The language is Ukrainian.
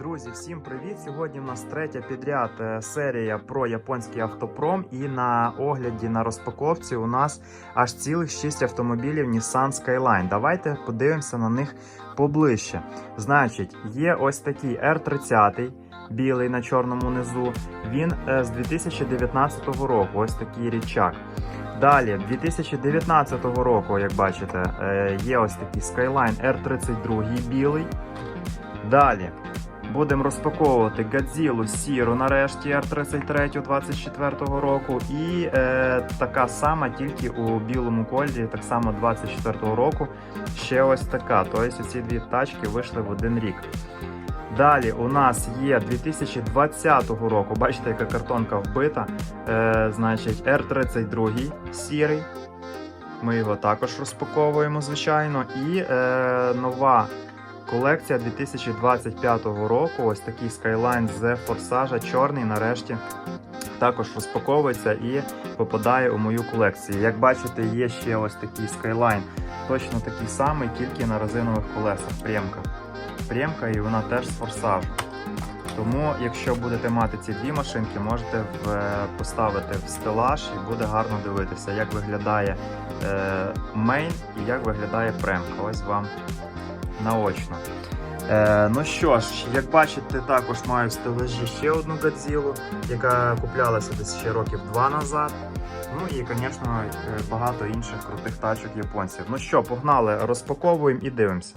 Друзі, всім привіт! Сьогодні в нас третя підряд е, серія про японський автопром. І на огляді на розпаковці у нас аж цілих 6 автомобілів Nissan Skyline. Давайте подивимося на них поближче. Значить, є ось такий R30, білий на чорному низу. Він е, з 2019 року. Ось такий річак. Далі, 2019 року, як бачите, е, є ось такий Skyline R32 білий. Далі будемо розпаковувати Godzilla Сіру нарешті R33 24 року. І е, така сама, тільки у білому кольорі, так само 24 року. Ще ось така. Тобто ці дві тачки вийшли в один рік. Далі у нас є 2020 року. Бачите, яка картонка вбита. Е, значить, R32 сірий. Ми його також розпаковуємо, звичайно. І е, нова колекція 2025 року. Ось такий Skyline з форсажа чорний. Нарешті також розпаковується і попадає у мою колекцію. Як бачите, є ще ось такий Skyline, точно такий самий, тільки на резинових колесах. Прємка. Прємка і вона теж з форсажу. Тому, якщо будете мати ці дві машинки, можете е, поставити в стелаж і буде гарно дивитися, як виглядає мейн і як виглядає премка. Ось вам наочно. Е, ну що ж, як бачите, також маю в стележі ще одну Годзілу, яка куплялася десь ще років два назад. Ну і, звісно, багато інших крутих тачок японців. Ну що, погнали, розпаковуємо і дивимося.